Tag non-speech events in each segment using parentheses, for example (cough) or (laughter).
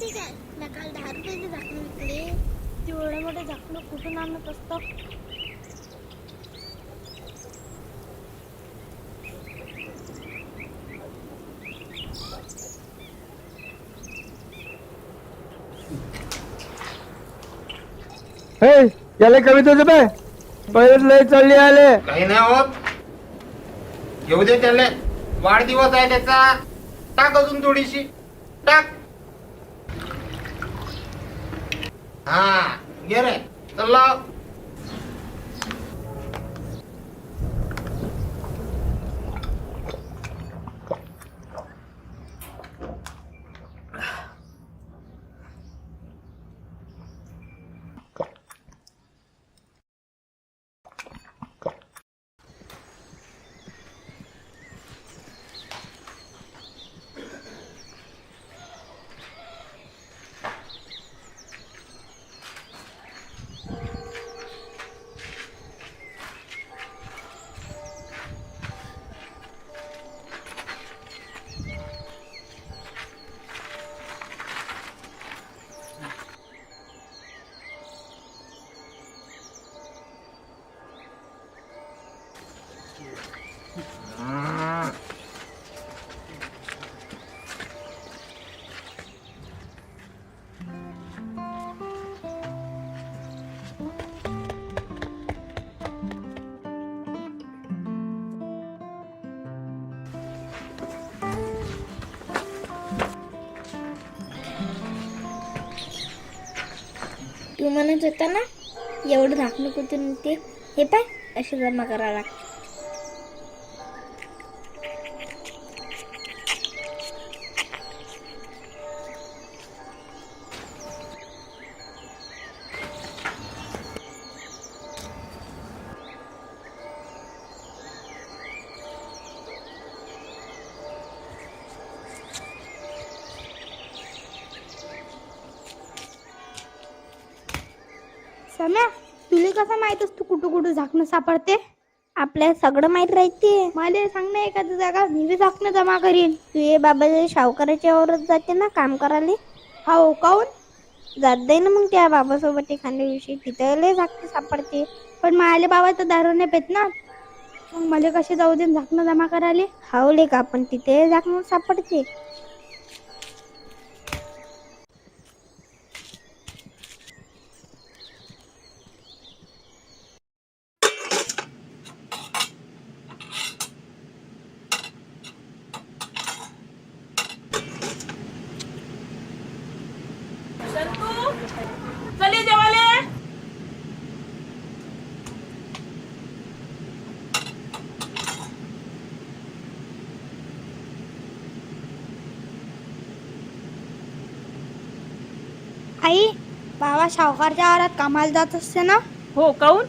माहिती काय मी काल दहा रुपयाचे झाकणं विकले. ते एवढे मोठे झाकणं कुठून आणत असतो? हे याला कवितेचं पाय पहिले लय चालली आले. काही नाही होत. घेऊ दे त्याला. वाढदिवस आहे त्याचा. टाक अजून थोडीशी. टाक. हा घे रे चल लाव. तू म्हणत होता ना एवढं झाकणं कुठून ते हे पाय असे जमा करावं लागतं. सम्या तुला कसं माहीत असतो कुठं कुठं झाकणं सापडते? आपल्या सगळं माहीत राहते. मला सांग ना एखादी जागा मी बी झाकणं जमा करीन. तू हे बाबा शावकाराच्या वरच जाते ना काम करायला. हो काऊन? जात जाई ना मग त्या बाबासोबत एखाद्या तिथं लय झाकणं सापडते. पण माझ्या बाबा तर दारू नाही पेत ना. मग मला कसे जाऊ दे झाकणं जमा करायला? हावले का? पण तिथे झाकणं सापडते चले जेवाले आई बाबा सावकारच्या आवारात कामाला जात असते ना? हो काऊन?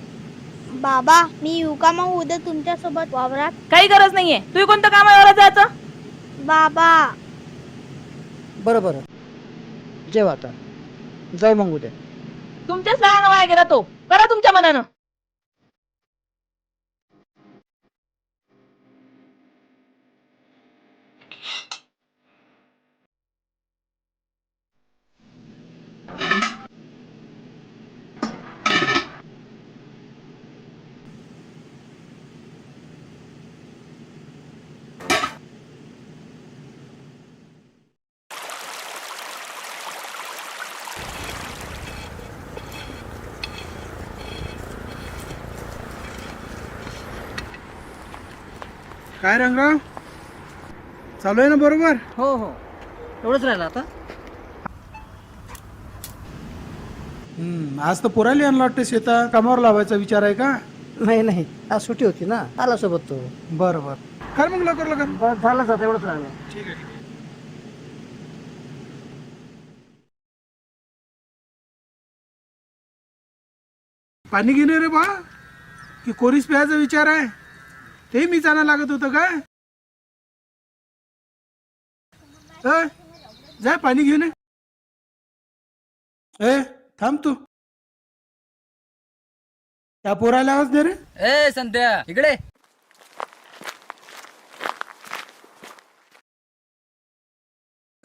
बाबा मी येऊ का मग उद्या तुमच्यासोबत वावरात? काही गरज नाहीये. तू कोणतं कामावर जायचं? बाबा. बरं बरं. जेव आता. जाय मग उद्या. तुमच्याच लहान वाया गेला तो. करा तुमच्या मनानं. काय रंगराव चालू आहे ना बरोबर? हो हो. एवढंच राहिलं आता. हम्म, आज तर पोराली आणला वाटते शेता. कामावर लावायचा विचार आहे का? नाही नाही. आज सुट्टी होती ना. आला सोबत तो. बरं बरं कर मग लवकर लवकर? बस झालंच आता एवढंच राहिलं. ठीक आहे. पाणी घेणे रे बा? की कोरीस प्यायचा विचार आहे? ते मी जाणं लागत होतं काय अय, जाय पाणी घेऊन. ए थांब तू. त्या पोराला आवाज दे रे. ए संध्या इकडे.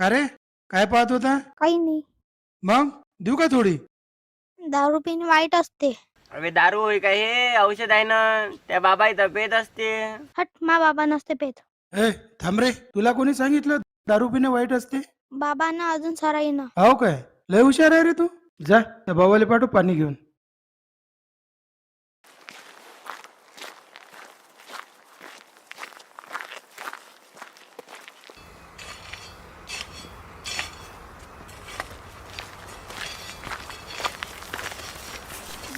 का रे? काय पाहत होता? काही नाही. मग? देऊ का थोडी? दारू पिणे वाईट असते. अबे दारू होय का हे? औषध आहे ना. त्या बाबाई तब्येत असते हट मा बाबा नसते पेत. ए थांब रे. तुला कोणी सांगितलं दारू पिणे वाईट असते? बाबांना अजून सारा येणं. हो काय? लय हुशार आहे रे तू. जा त्या भावाले पाठव पाणी घेऊन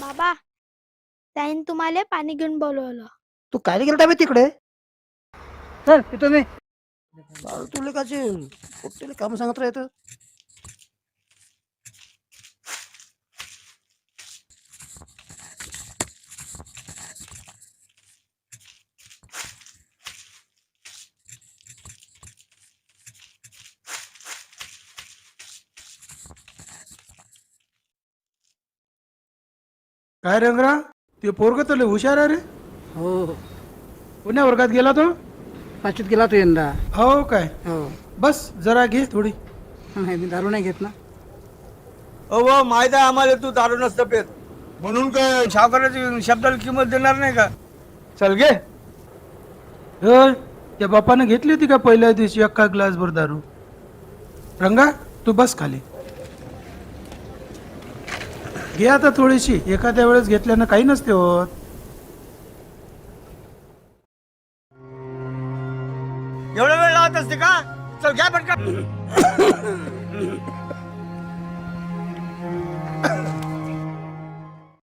बाबा त्याने तुम्हाला पाणी घेऊन बोलवलं. तू काय गेला बे तिकडे? चल येतो मी. बाळ, तुला काचे कुठले काम सांगत राहत? काय रंगरा? ते पोरग तर लय हुशार आहे रे. हो. पुण्या वर्गात गेला तो? पाचवीत गेला तो यंदा. हो काय? हो. बस जरा घे थोडी. नाही मी दारू नाही घेत ना. अहो माहीत आहे आम्हाला तू दारू नसतं पेत. म्हणून काय सावकाराची शब्दाला किंमत देणार नाही का? चल गे होय त्या बापानं घेतली होती का पहिल्या दिवशी अख्खा ग्लास भर दारू? रंगा तू बस खाली. घे आता थोडीशी. एखाद्या वेळेस घेतल्यानं काही नसते होत. एवढा वेळ लावत असते का? चल घ्या पटकन.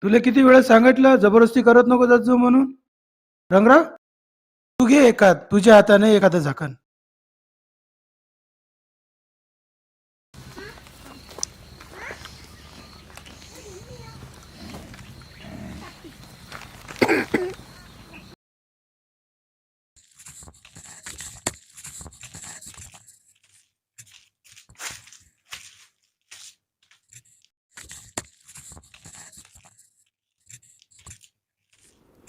तुला किती वेळेस सांगितलं जबरदस्ती करत नको जात जाऊ म्हणून? रंगराव तू घे एखाद. तुझ्या हाताने एखादं झाकण.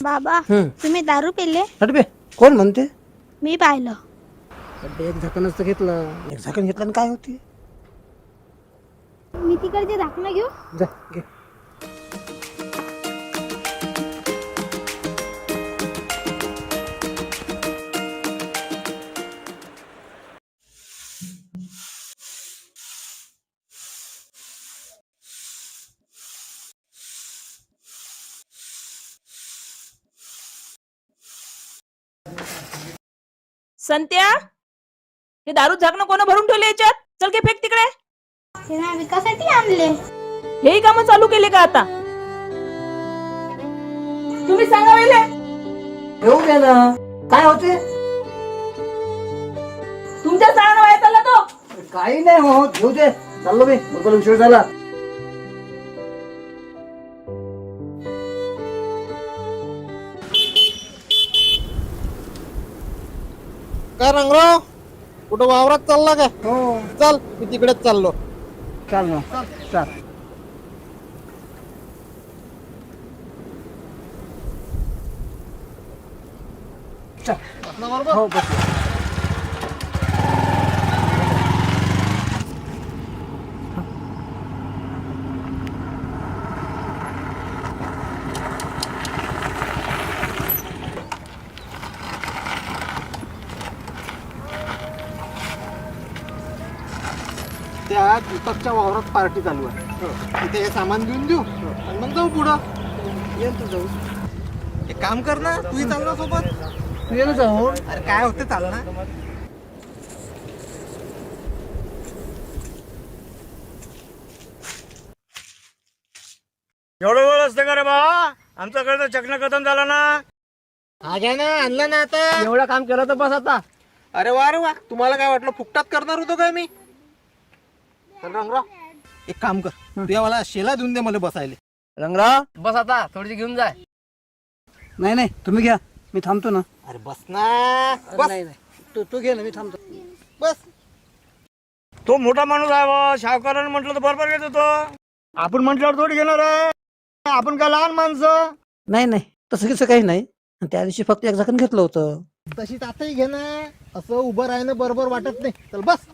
बाबा हम्म. तुम्ही दारू पिले? हट बे कोण म्हणते? मी पाहिलं. एक झाकणच तर घेतलं. एक झाकण घेतलं आणि काय होती? मी तिकडचे झाकणं घेऊ? जा घे. संत्या? हे दारू झाकणं कोण भरून ठेवले याच्यात? चल के फेक तिकडे. हे ना विकासाठी आणले. हेही काम चालू केले का आता? तुम्ही सांगा पहिले. घेऊ दे ना. काय होते? तुमच्या सांगा वाया चालला तो? काही नाही हो घेऊ दे. चाललो मी. बरोबर उशीर झाला. काय रंगराव कुठं वावरात चालला काय? हो. चल मी तिकडेच चाललो. चाल ना. चाल. चल. हो बस त्या दीपकच्या वावरात पार्टी चालू आहे. तिथे हे सामान घेऊन देऊ आणि मग जाऊ पुढं. ये तू जाऊ. एक काम कर ना तूही चाल ना सोबत. तू ये ना जाऊ अरे काय होते चाल ना. एवढं वेळ असतं का रे बाबा आमच्याकडे चकना कथन झाला ना. हा घ्या ना आणलं ना आता. एवढं काम केलं तर बस आता. अरे वा रे वा. तुम्हाला काय वाटलं फुकटात करणार होतो काय मी? चल रंगराव एक काम कर. तुझ्या मला शेला देऊन दे मला बसायला. रंगराव? बस आता थोडीशी घेऊन जाय. नाही नाही तुम्ही घ्या. मी थांबतो ना. अरे बस ना. बस. नाही नाही. तू तू घे ना मी थांबतो. बस. तो मोठा माणूस आहे बा सावकारानं म्हटलं तर बरोबर घेत होतो आपण म्हटल्यावर थोडी घेणार आहे. आपण काय लहान माणसं. नाही नाही तसं कसं काही नाही. आणि त्या दिवशी फक्त एक झाकण घेतलं होतं. तशीच आताही घे ना. असं उभं राहणं बरोबर वाटत नाही. चल बस.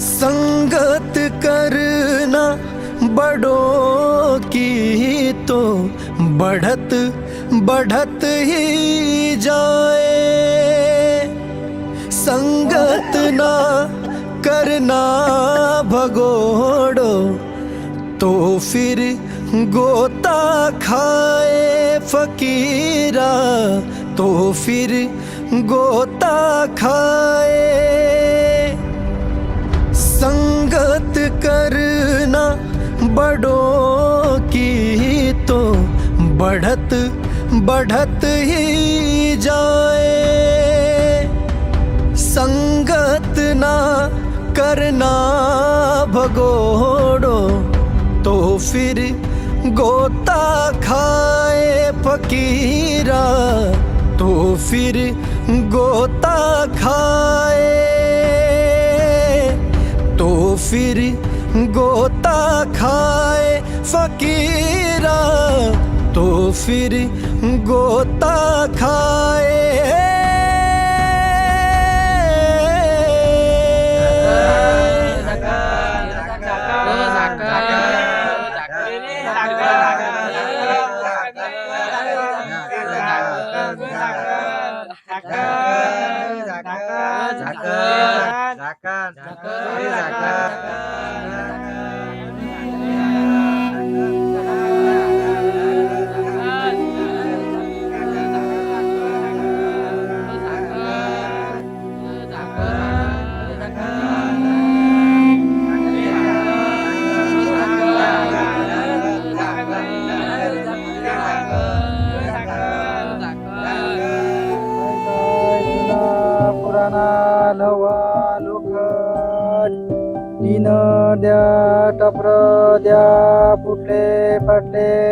संगत करना बड़ों की तो बढ़त बढ़त ही जाए संगत ना करना भगोड़ो तो फिर गोता खाए फकीरा तो फिर गोता खाए करना बड़ों की तो बढ़त बढ़त ही जाए। संगत ना करना भगोड़ो तो फिर गोता खाए फकीरा। तो फिर गोता खाए तो फिर गोता खाए फकीरा तो फिर गोता पुराणा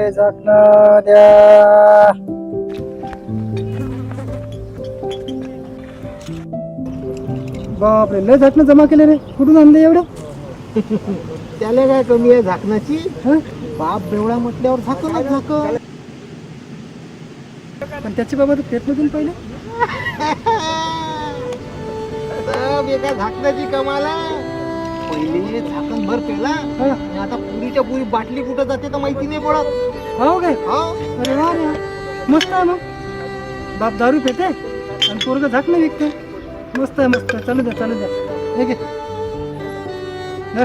फाटले झाकणं द्या बापरे लय झाकणं जमा केले रे. कुठून आणले एवढं? त्याला काय कमी आहे झाकणाची? बाप बेवडा म्हटल्यावर झाकणच झाकण. पण त्याची बाबा पेट नसून पहिले. सब (laughs) एका झाकणाची कमाल पहिले झाकण भर पेला आणि आता पुरीच्या पुरी बाटली कुठं जाते तर माहिती नाही पडत हो काय हो अरे वा रे वा. मस्त आहे मग बाप दारू पेते आणि पोरग झाकणं विकते मस्त आहे मस्त आहे. चालू द्या चालू द्या हे घे. धर.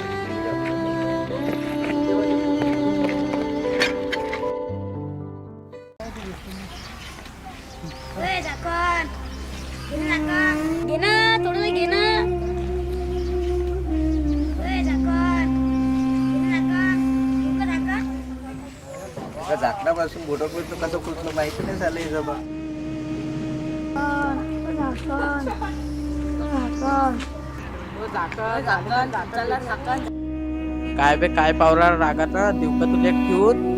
झाकणापासून बोटं कुठलं कसं कुठलं माहिती नाही झालं हे बाबा काय बे काय पावला रागात देऊ का तुला ठेवून.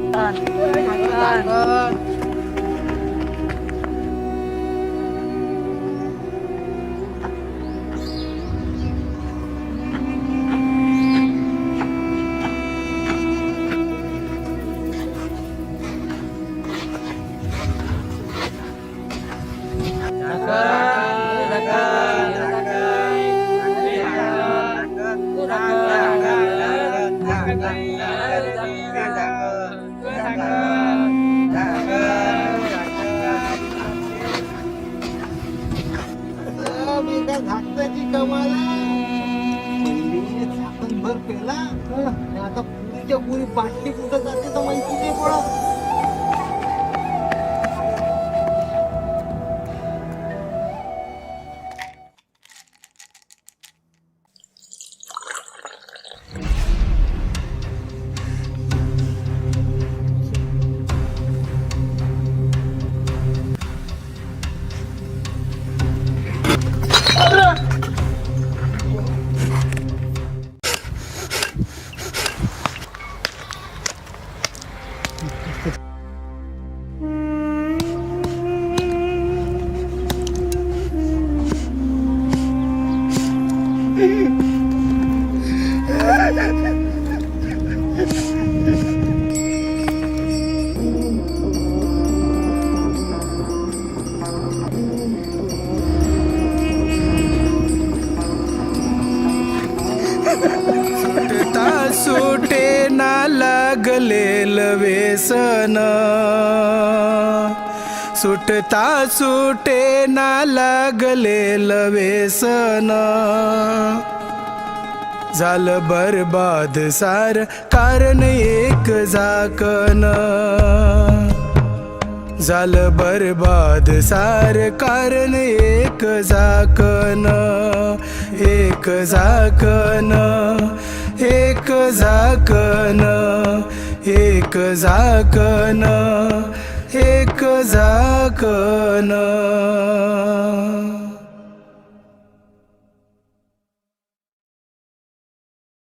सब एका झाकणाची झाकण भर पेला आता पुरीच्या पुरी बाटली कुठं जाते तर माहिती नाही पडत सुटता सुटे ना लागलेल व्यसन झालं बरबाद सार कारण एक झाकण. झालं बरबाद सार कारण एक झाकण. एक झाकण एक झाकण एक झाकण. एक जागना